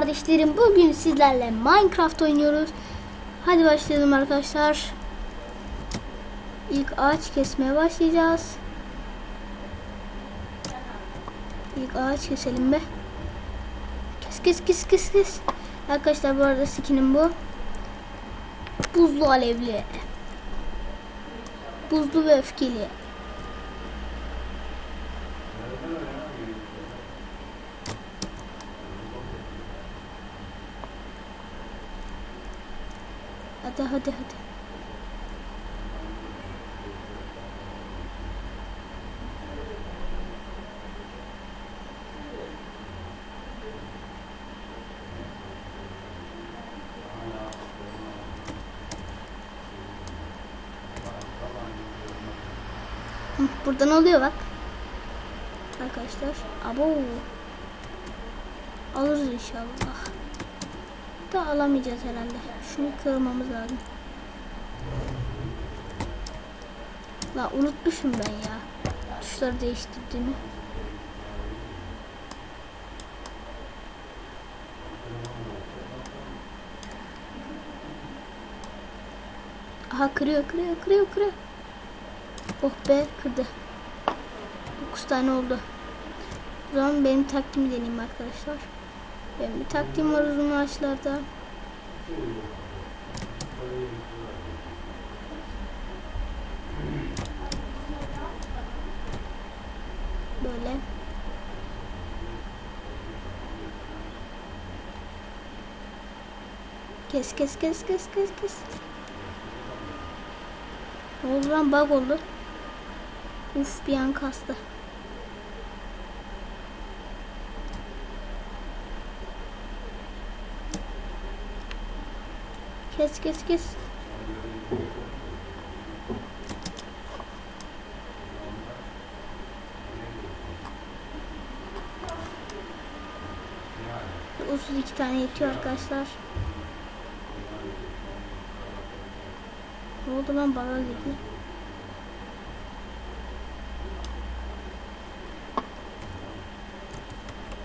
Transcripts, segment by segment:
kardeşlerim. Bugün sizlerle Minecraft oynuyoruz. Hadi başlayalım arkadaşlar. İlk ağaç kesmeye başlayacağız. İlk ağaç keselim be. Kes kes kes kes kes. Arkadaşlar bu arada skinim bu. Buzlu alevli. Buzlu ve öfkeli. Hadi hadi hadi. Buradan oluyor bak. Arkadaşlar. Abo. Alırız inşallah. Da alamayacağız herhalde. Şunu kırmamız lazım. La unutmuşum ben ya. Tuşları değiştirdiğimi. Aha kırıyor kırıyor kırıyor kırıyor. Oh be kırdı. 9 tane oldu. O zaman benim taktiğimi deneyeyim arkadaşlar. Benim bir taktiğim var uzun ağaçlarda. Böyle. Kes kes kes kes kes kes. Ne oldu lan bug oldu. Uf bir an kastı. Kes kes kes. Otuz iki tane yetiyor arkadaşlar. Ne oldu lan baga girdi.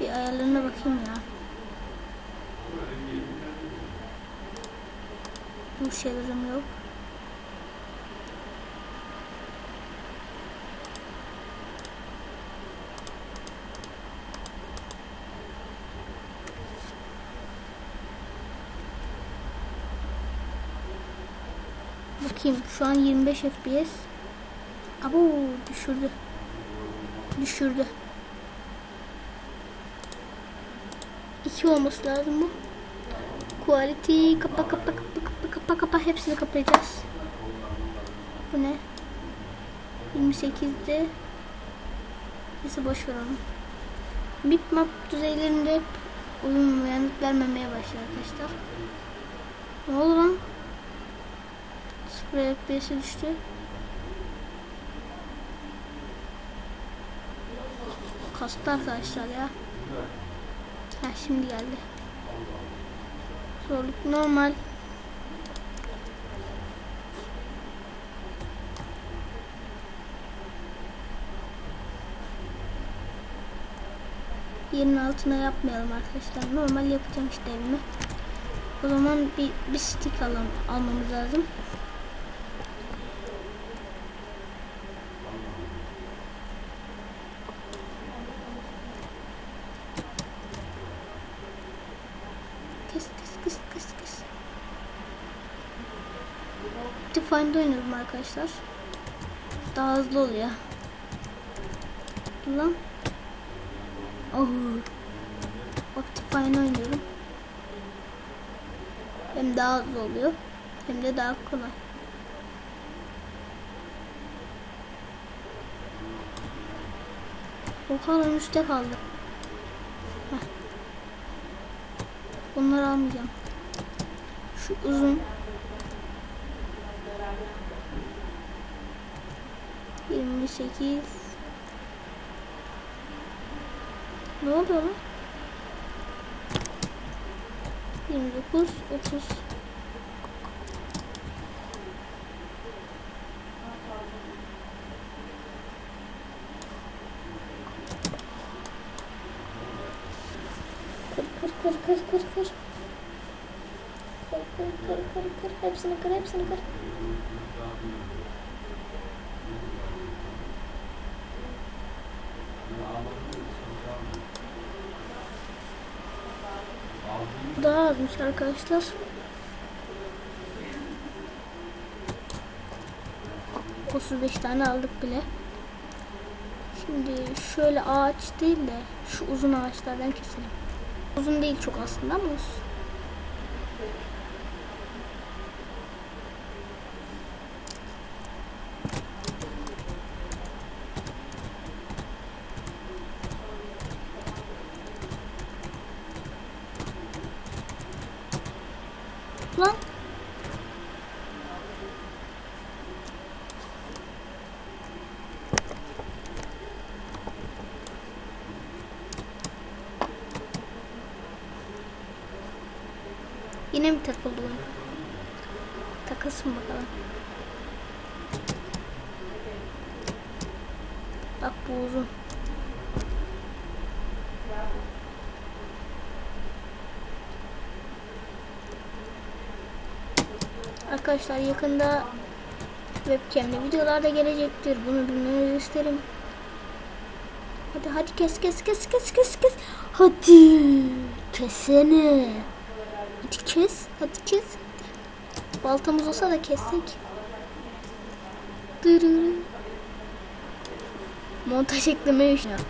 Bir ayarlarına bakayım ya. Bu şeylerim yok. Bakayım şu an 25 FPS. Abo düşürdü. Düşürdü. 2 olması lazım bu. Quality kapa kapa kapa kapa kapa hepsini kapayacağız. Bu ne? 28'de Neyse boş ver onu. Bitmap düzeylerinde hep uyum uyanık vermemeye başlıyor arkadaşlar. Ne oldu lan? 0 FPS'e düştü. Kastı arkadaşlar ya. Ha şimdi geldi. Zorluk normal. Yerin altına yapmayalım arkadaşlar. Normal yapacağım işte evimi. O zaman bir, bir stick alalım, almamız lazım. Kes kes kes kes kes. Define'de oynuyorum arkadaşlar. Daha hızlı oluyor. Dur Lan. Oh. Optifine oynuyorum. Hem daha hızlı oluyor. Hem de daha kolay. O kadar üstte kaldı. Bunları almayacağım. Şu uzun. Yirmi sekiz. Ne oluyor lan? Yirmi dokuz, otuz. Kır kır kır kır kır kır. Kır kır kır kır kır. Hepsini kır hepsini kır. Daha azmış arkadaşlar. Otuz beş tane aldık bile. Şimdi şöyle ağaç değil de şu uzun ağaçlardan keselim. Uzun değil çok aslında ama olsun. Lan Yine mi takıldı oyun? Takılsın bakalım. Bak bu uzun. Arkadaşlar yakında webcam'li videolar da gelecektir. Bunu bilmenizi isterim. Hadi hadi kes kes kes kes kes kes. Hadi kesene. Hadi kes. Hadi kes. Baltamız olsa da kessek. Dırırı. Montaj eklemeyi üşendim.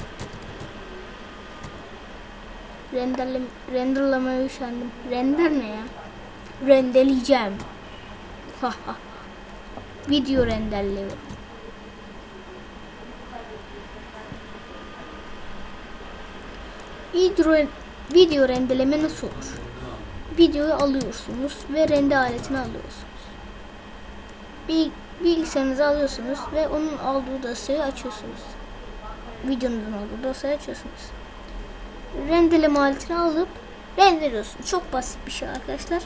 Renderle, renderlamaya üşendim. Render ne ya? Rendeleyeceğim. Video renderliyorum. Video, video rendeleme nasıl olur? Videoyu alıyorsunuz ve render aletini alıyorsunuz. Bir bilgisayarınızı alıyorsunuz ve onun olduğu dosyayı açıyorsunuz. Videonun olduğu dosyayı açıyorsunuz. Rendeleme aletini alıp rendeliyorsunuz. Çok basit bir şey arkadaşlar.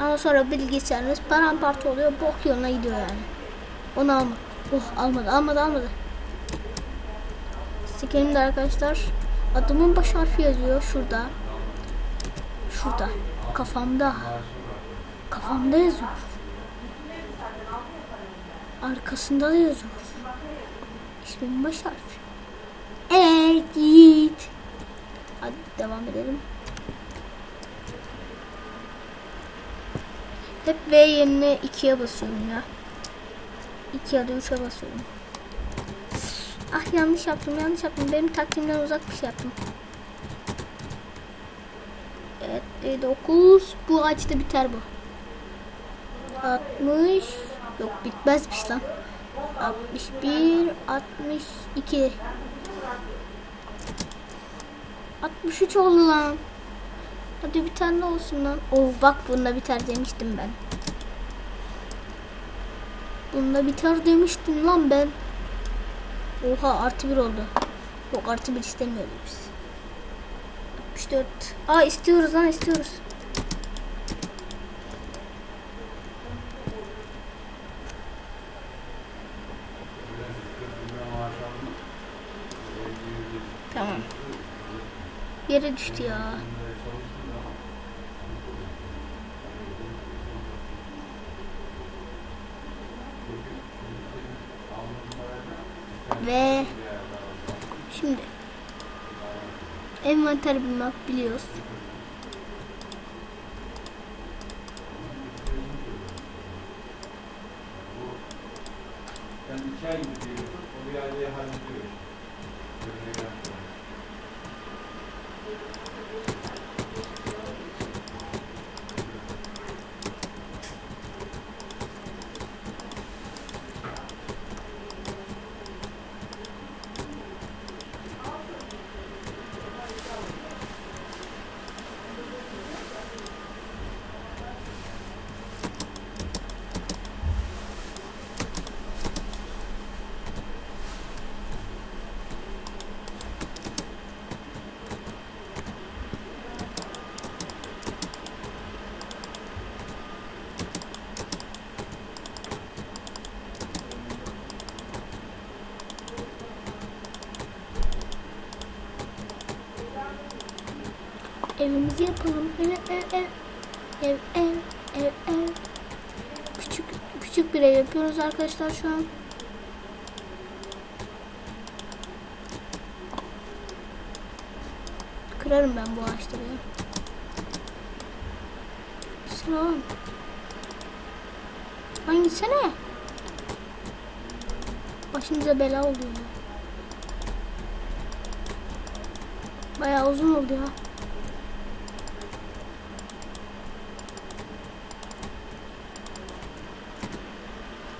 Ama sonra bilgisayarınız paramparça oluyor. Bok yoluna gidiyor yani. Onu alma. Oh almadı almadı almadı. Sikelim de arkadaşlar. Adımın baş harfi yazıyor şurada. Şurada. Kafamda. Kafamda yazıyor. Arkasında da yazıyor. İsmimin baş harfi. Evet. Hadi devam edelim. Hep V yerine 2'ye basıyorum ya. 2 ya da 3'e basıyorum. Ah yanlış yaptım yanlış yaptım. Benim takvimden uzak bir şey yaptım. Evet 9 bu ağaçta biter bu. 60 yok bitmezmiş lan. 61 62 63 oldu lan. Hadi bir tane olsun lan. Oh bak bunda biter demiştim ben. Bunda biter demiştim lan ben. Oha artı bir oldu. Yok artı bir istemiyoruz biz. 64. Aa istiyoruz lan istiyoruz. Tamam. Yere düştü ya. Ve şimdi envanter bulmak biliyoruz. Ben iki ay gidiyorum. O bir Evimizi yapalım. Ev ev ev. Ev ev ev ev. Küçük küçük bir ev yapıyoruz arkadaşlar şu an. Kırarım ben bu ağaçları ya. Sıra Lan gitsene. Başımıza bela oluyor. ya. Bayağı uzun oldu ya.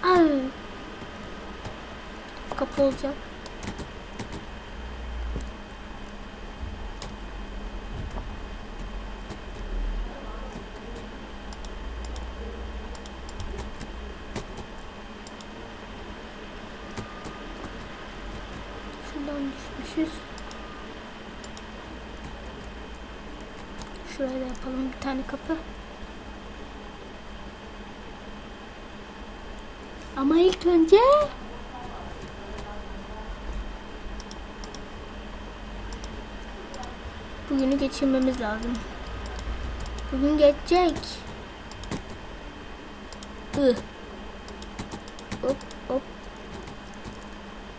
Ay. Kapı olacak. Şuradan düşmüşüz. Şuraya da yapalım bir tane kapı. Ama ilk önce bugünü geçirmemiz lazım. Bugün geçecek. Ih. Hop hop.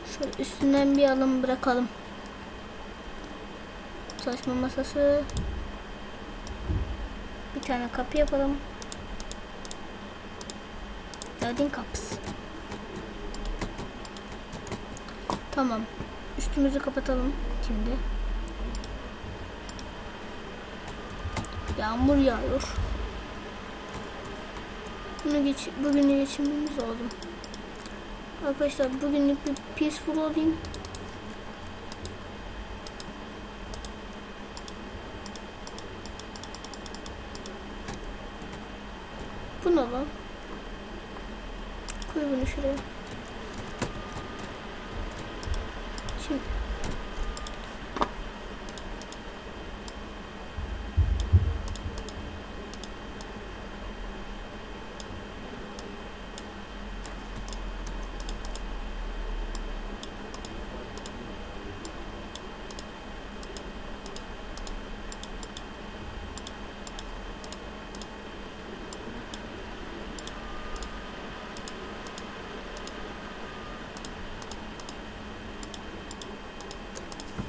Şöyle üstünden bir alım bırakalım. Çalışma masası. Bir tane kapı yapalım. Geldin kapısı. Tamam. Üstümüzü kapatalım şimdi. Yağmur yağıyor. Bunu geç, bugünü geçirmemiz lazım. Arkadaşlar bugünlük bir peaceful olayım. Bu ne lan? Koy bunu şuraya. Şimdi.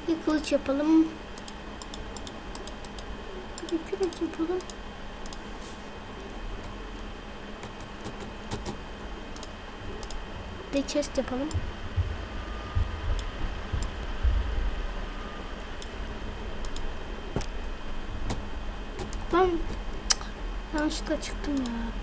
Bir kılıç yapalım. Bir kılıç yapalım. Bir chest yapalım. Ben yanlışlıkla çıktım ya.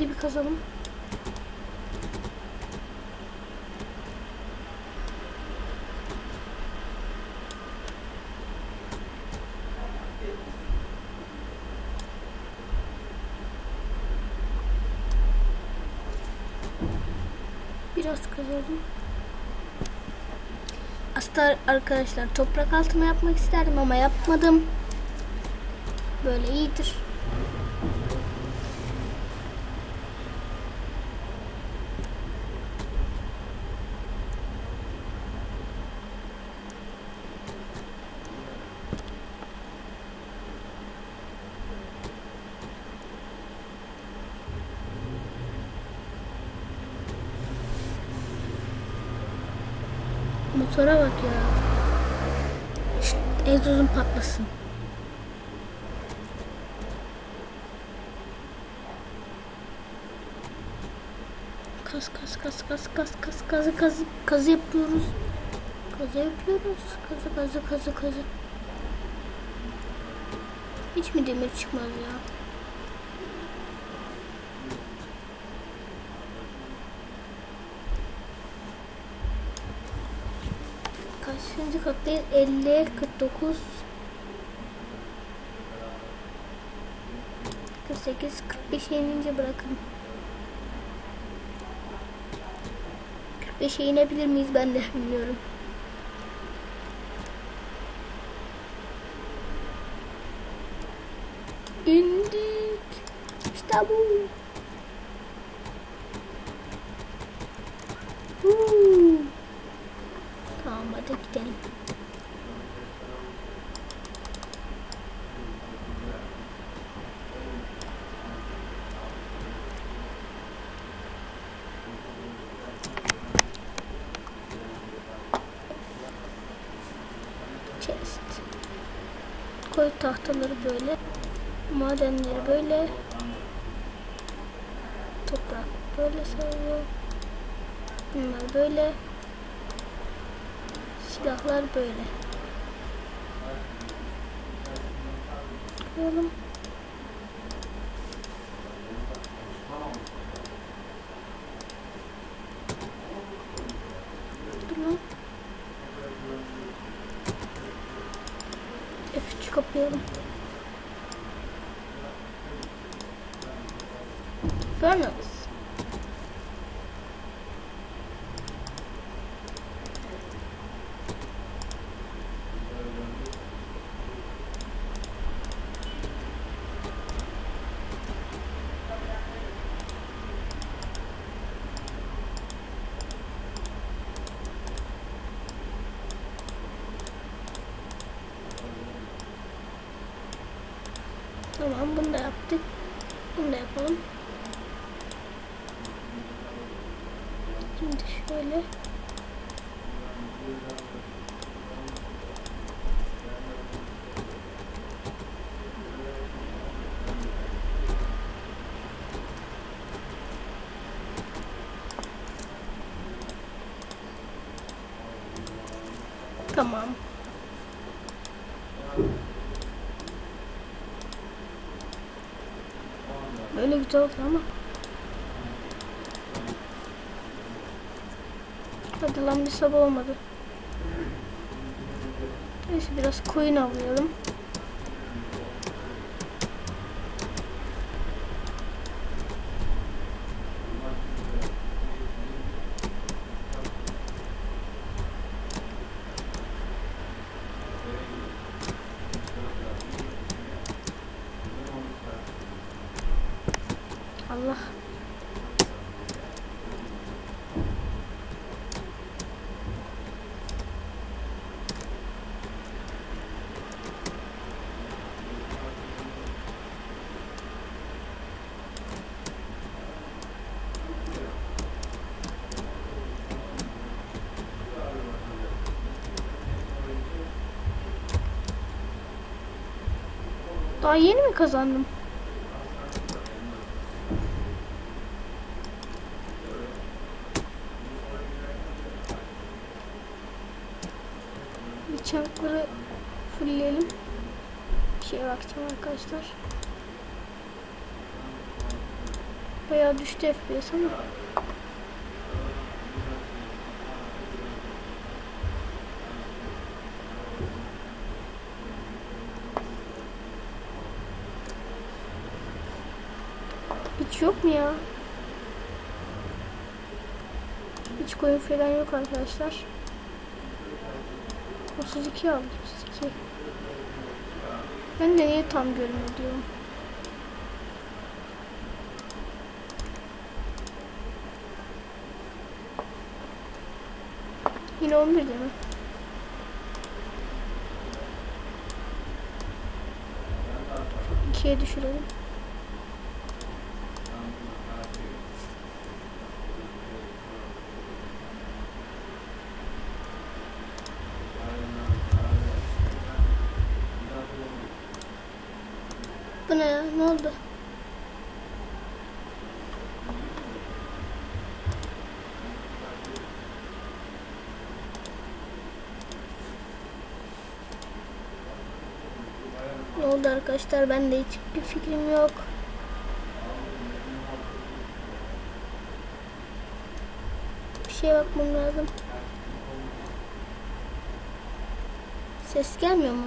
Bir kazalım. Biraz kazalım. Aslında arkadaşlar toprak altına yapmak isterdim ama yapmadım. Böyle iyidir. Motora bak ya. Şşt, egzozun patlasın. Kaz kaz kaz kaz kaz kaz kazı kazı kazı yapıyoruz. Kazı yapıyoruz. Kazı kazı kazı kazı. Hiç mi demir çıkmaz ya? Kaçıncı kattayız? 50, 49, 48, 45'e inince bırakın. 45'e inebilir miyiz ben de bilmiyorum. İndik. İşte bu. Huu. Tamam hadi gidelim. Chest. Koy tahtaları böyle. Madenleri böyle. Toprak böyle sayıyor. Bunlar böyle. Silahlar böyle. Koyalım. Dur lan. F3 kapayalım. Furnace. Tamam bunu da yaptık. Bunu da yapalım. Şimdi şöyle. Tamam. Böyle güzel oldu ama. Hadi lan bir sabah olmadı. Neyse biraz koyun avlayalım. Daha yeni mi kazandım? Bıçakları fullleyelim. Bir şeye bakacağım arkadaşlar. Bayağı düştü FPS ama. Hiç yok mu ya? Hiç koyun falan yok arkadaşlar. 32 aldım 32. Ben de niye tam görünüyor diyorum. Yine 11 değil mi? İkiye düşürelim. Bu ne ya? Ne oldu? Ne oldu arkadaşlar? Ben de hiçbir fikrim yok. Bir şeye bakmam lazım. Ses gelmiyor mu?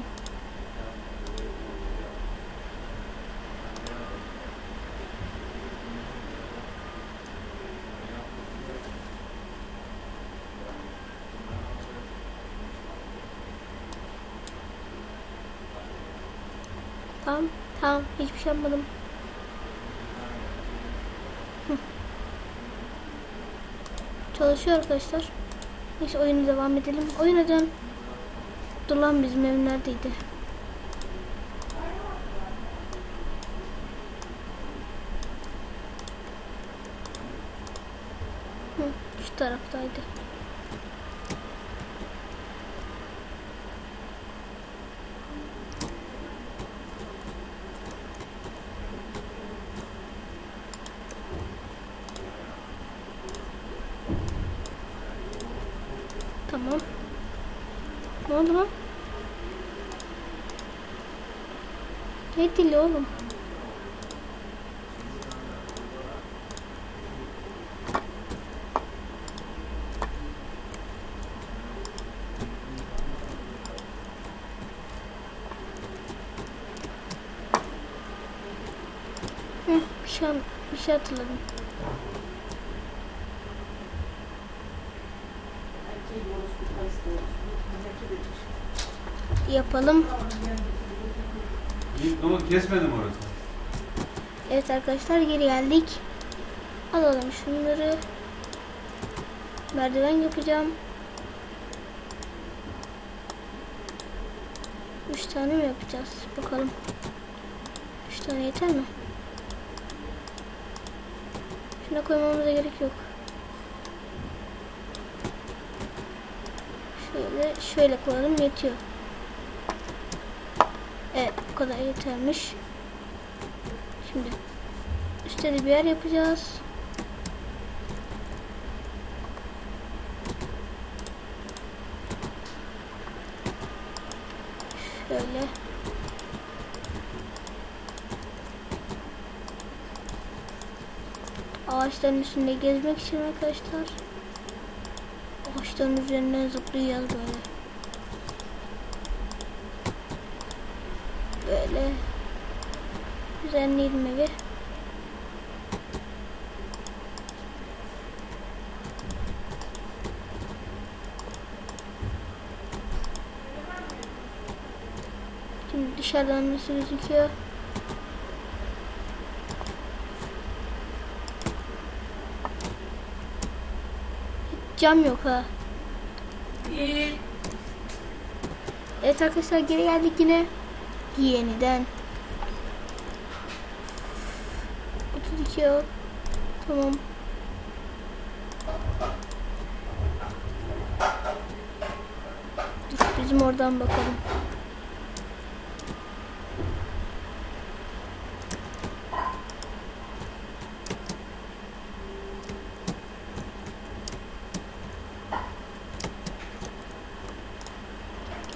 Tamam. Tamam. Hiçbir şey. Çalışıyor arkadaşlar. Neyse oyuna devam edelim. Oyuna dön. Dur bizim ev neredeydi? Hı, şu taraftaydı. Tamam. Ne oldu lan? Ne dili oğlum? Hı, bir şey, bir şey hatırladım. Yapalım. Ne oldu? Kesmedim orası. Evet arkadaşlar geri geldik. Alalım şunları. Merdiven yapacağım. Üç tane mi yapacağız? Bakalım. Üç tane yeter mi? Şuna koymamıza gerek yok. Şöyle şöyle koyalım yetiyor. Bu kadar yetermiş. Şimdi üstte bir yer yapacağız. Şöyle. Ağaçların üstünde gezmek için arkadaşlar. Ağaçların üzerinden zıplayacağız böyle. Böyle. Düzenleyelim evi. Şimdi dışarıdan nasıl gözüküyor? Cam yok ha. Evet arkadaşlar geri geldik yine. Yeniden. 32 yok. Tamam. Dur bizim oradan bakalım.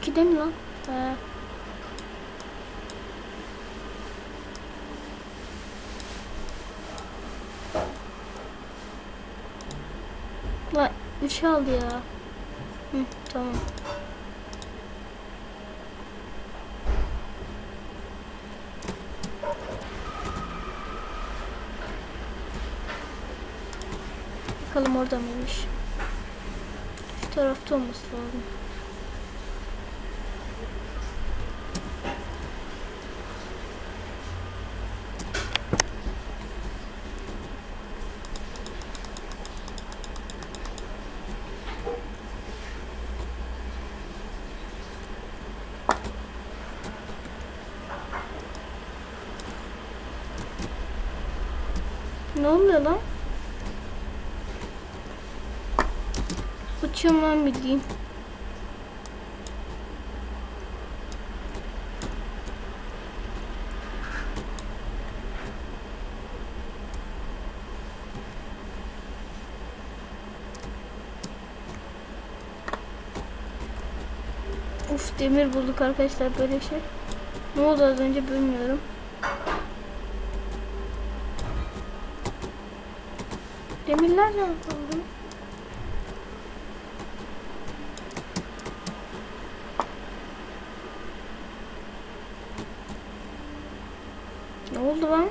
İkide mi lan? He. 3 aldı ya. Hı, tamam. Bakalım orada mıymış? Şu tarafta olması lazım. Ne oluyor lan? Uçuyorum lan bildiğin. Uf demir bulduk arkadaşlar böyle şey. Ne oldu az önce bilmiyorum. Demirler ne yapalım? Ne oldu lan?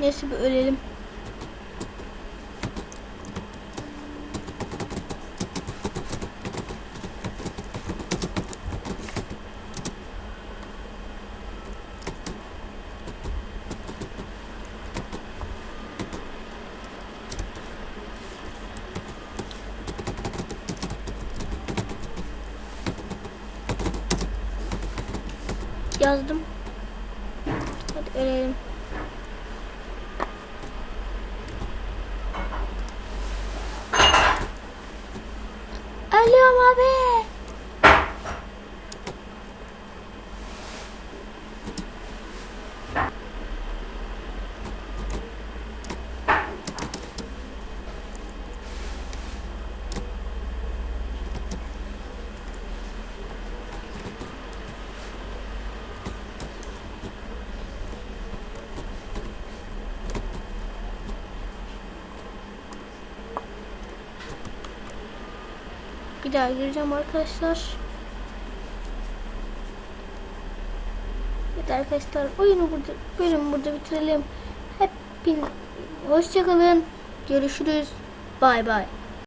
Neyse bir ölelim. べえ。Daha gireceğim arkadaşlar. Evet arkadaşlar oyunu burada bölümü burada bitirelim. Hepin hoşçakalın. Görüşürüz. Bay bay.